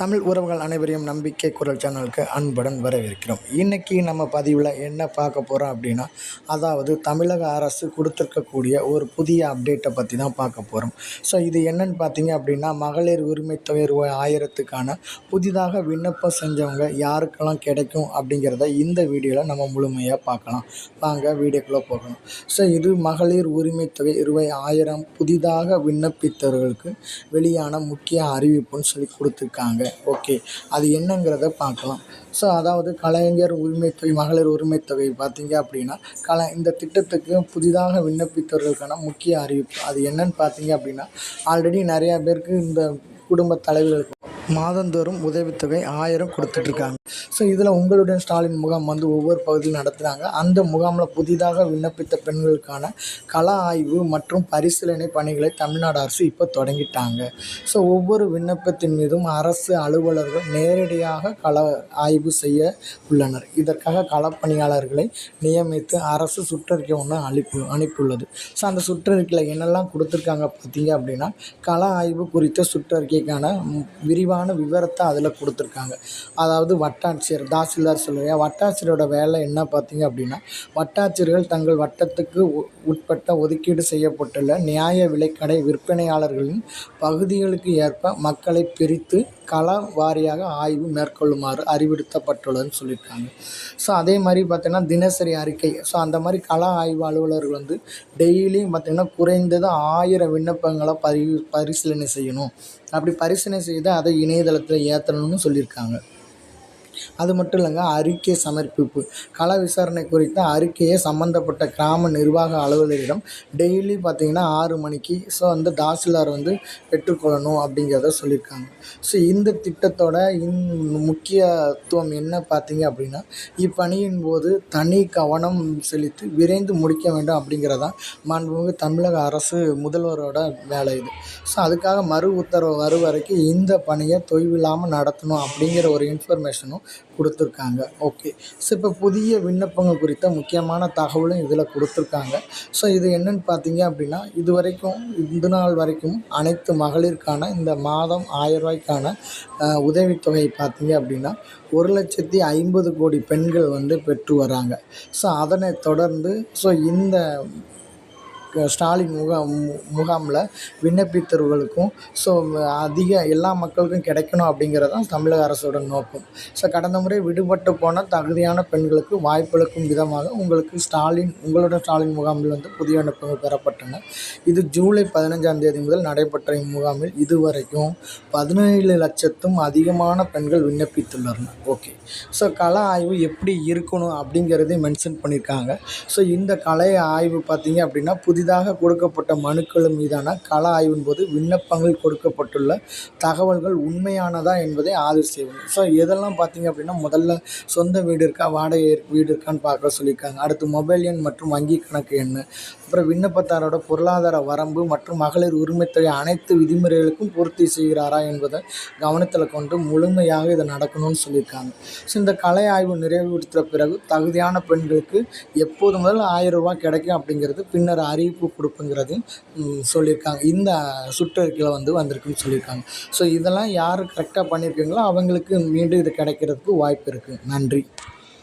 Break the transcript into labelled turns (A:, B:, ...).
A: தமிழ் உறவுகள் அனைவரையும் நம்பிக்கை குரல் சேனலுக்கு அன்புடன் வரவேற்கிறோம். இன்றைக்கி நம்ம பதிவில் என்ன பார்க்க போகிறோம் அப்படின்னா அதாவது தமிழக அரசு கொடுத்துருக்கக்கூடிய ஒரு புதிய அப்டேட்டை பற்றி தான் பார்க்க போகிறோம் ஸோ இது என்னன்னு பார்த்தீங்க அப்படின்னா மகளிர் உரிமை தொகை ரூபாய் ஆயிரத்துக்கான புதிதாக விண்ணப்பம் செஞ்சவங்க யாருக்கெல்லாம் கிடைக்கும் அப்படிங்கிறத இந்த வீடியோவில் நம்ம முழுமையாக பார்க்கலாம். வாங்க வீடியோக்குள்ளே போகணும் ஸோ இது மகளிர் உரிமை தொகை ரூபாய் ஆயிரம் புதிதாக விண்ணப்பித்தவர்களுக்கு வெளியான முக்கிய அறிவிப்புன்னு சொல்லி கொடுத்துருக்காங்க. ஓகே. அது என்னங்கிறத பார்க்கலாம். ஸோ அதாவது கலைஞர் உரிமைத்தொகை மகளிர் உரிமைத்தொகை பார்த்தீங்க அப்படின்னா கல இந்த திட்டத்துக்கு புதிதாக விண்ணப்பித்தவர்களுக்கான முக்கிய அறிவிப்பு. அது என்னன்னு பார்த்தீங்க அப்படின்னா ஆல்ரெடி நிறையா பேருக்கு இந்த குடும்ப தலைவர்களுக்கு மாதந்தோறும் உதவித்தொகை ஆயிரம் கொடுத்துட்ருக்காங்க. ஸோ இதில் உங்களுடன் ஸ்டாலின் முகாம் வந்து ஒவ்வொரு பகுதியில் நடத்துகிறாங்க அந்த முகாமில் புதிதாக விண்ணப்பித்த பெண்களுக்கான கள ஆய்வு மற்றும் பரிசீலனை பணிகளை தமிழ்நாடு அரசு இப்போ தொடங்கிட்டாங்க. ஸோ ஒவ்வொரு விண்ணப்பத்தின் மீதும் அரசு அலுவலர்கள் நேரடியாக கள ஆய்வு செய்ய உள்ளனர். இதற்காக களப்பணியாளர்களை நியமித்து அரசு சுற்றறிக்கை ஒன்று அனுப்பி அனுப்பியுள்ளது. ஸோ அந்த சுற்றறிக்கையில் என்னெல்லாம் கொடுத்துருக்காங்க பார்த்தீங்க அப்படின்னா கள ஆய்வு குறித்த சுற்றறிக்கைக்கான விரிவான விவரத்தை அதில் கொடுத்துருக்காங்க. அதாவது வட்டாட்சியர் தாசில்தார் சொல்லுறியா வட்டாட்சியரோட வேலை என்ன பார்த்தீங்க அப்படின்னா வட்டாட்சியர்கள் தங்கள் வட்டத்துக்கு உ உட்பட்ட ஒதுக்கீடு செய்யப்பட்டுள்ள நியாய விலைக்கடை விற்பனையாளர்களின் பகுதிகளுக்கு ஏற்ப மக்களை பிரித்து கள வாரியாக ஆய்வு மேற்கொள்ளுமாறு அறிவுறுத்தப்பட்டுள்ளதுன்னு சொல்லியிருக்காங்க. ஸோ அதே மாதிரி பார்த்தீங்கன்னா தினசரி அறிக்கை. ஸோ அந்த மாதிரி கள ஆய்வு அலுவலர்கள் வந்து டெய்லியும் பார்த்திங்கன்னா குறைந்தது ஆயிரம் விண்ணப்பங்களை பரி பரிசீலனை செய்யணும். அப்படி பரிசீலனை செய்து அதை இணையதளத்தில் ஏற்றணும்னு சொல்லியிருக்காங்க. அது மட்டும் இல்லைங்க அறிக்கை சமர்ப்பிப்பு. கள விசாரணை குறித்த அறிக்கையை சம்மந்தப்பட்ட கிராம நிர்வாக அலுவலரிடம் டெய்லி பார்த்திங்கன்னா ஆறு மணிக்கு ஸோ வந்து தாசில்தார் வந்து பெற்றுக்கொள்ளணும் அப்படிங்கிறத சொல்லியிருக்காங்க. ஸோ இந்த திட்டத்தோட இன் முக்கியத்துவம் என்ன பார்த்தீங்க அப்படின்னா இப்பணியின் போது தனி கவனம் செலுத்தி விரைந்து முடிக்க வேண்டும் அப்படிங்கிறதான் மாண்புமிகு தமிழக அரசு முதல்வரோட வேலை இது. ஸோ அதுக்காக மறு உத்தரவு வரும் வரைக்கும் இந்த பணியை தொய்வில்லாமல் நடத்தணும் அப்படிங்கிற ஒரு இன்ஃபர்மேஷனும் கொடுத்துருக்காங்க. ஓகே ஸோ இப்போ புதிய விண்ணப்பங்கள் குறித்த முக்கியமான தகவலும் இதில் கொடுத்துருக்காங்க. ஸோ இது என்னன்னு பார்த்தீங்க அப்படின்னா இது வரைக்கும் இந்த நாள் வரைக்கும் அனைத்து மகளிருக்கான இந்த மாதம் ஆயிரம் ரூபாய்க்கான உதவித்தொகை பார்த்தீங்க அப்படின்னா ஒரு லட்சத்தி ஐம்பது கோடி பெண்கள் வந்து பெற்று வராங்க. ஸோ அதனை தொடர்ந்து ஸோ இந்த ஸ்டாலின் முகாம் முகாமில் விண்ணப்பித்தவர்களுக்கும் ஸோ அதிக எல்லா மக்களுக்கும் கிடைக்கணும் அப்படிங்கிறது தான் தமிழக அரசோட நோக்கம். ஸோ கடந்த முறை விடுபட்டு போன தகுதியான பெண்களுக்கு வாய்ப்பளிக்கும் விதமாக உங்களுக்கு ஸ்டாலின் உங்களோட ஸ்டாலின் முகாமில் வந்து புதிய அனுப்பங்கள் பெறப்பட்டன. இது ஜூலை பதினஞ்சாம் தேதி முதல் நடைபெற்ற இம்முகாமில் இதுவரைக்கும் பதினேழு லட்சத்தும் அதிகமான பெண்கள் விண்ணப்பித்துள்ளனர். ஓகே ஸோ கல ஆய்வு எப்படி இருக்கணும் அப்படிங்கிறதையும் மென்ஷன் பண்ணியிருக்காங்க ஸோ இந்த கலை ஆய்வு பார்த்தீங்க அப்படின்னா புதிதாக கொடுக்கப்பட்ட மனுக்கள் மீதான கள ஆய்வின் போது விண்ணப்பங்கள் கொடுக்கப்பட்டுள்ள தகவல்கள் உண்மையானதா என்பதை ஆய்வு செய்வது ஸோ இதெல்லாம் பார்த்தீங்க அப்படின்னா முதல்ல சொந்த வீடு இருக்கா வாடகை வீடு இருக்கான்னு பார்க்க சொல்லியிருக்காங்க. அடுத்து மொபைல் எண் மற்றும் வங்கி கணக்கு எண் அப்புறம் விண்ணப்பத்தாரோட பொருளாதார வரம்பு மற்றும் மகளிர் உரிமைத்தொகை அனைத்து விதிமுறைகளுக்கும் பூர்த்தி செய்கிறாரா என்பதை கவனத்தில் கொண்டு முழுமையாக இது நடக்கணும்னு சொல்லியிருக்காங்க. ஸோ இந்த கலை ஆய்வு நிறைவுறுத்த பிறகு தகுதியான பெண்களுக்கு எப்போது முதல் ஆயிரம் ரூபாய் கிடைக்கும் அப்படிங்கிறது பின்னர் அறிவிப்பு மதிப்பு ம், சொல்லியிருக்காங்க. இந்த சுற்றறிக்கையில் வந்து வந்திருக்குன்னு சொல்லியிருக்காங்க. ஸோ இதெல்லாம் யார் கரெக்டாக பண்ணியிருக்கீங்களோ அவங்களுக்கு மீண்டும் இது கிடைக்கிறதுக்கு வாய்ப்பு இருக்குது நன்றி.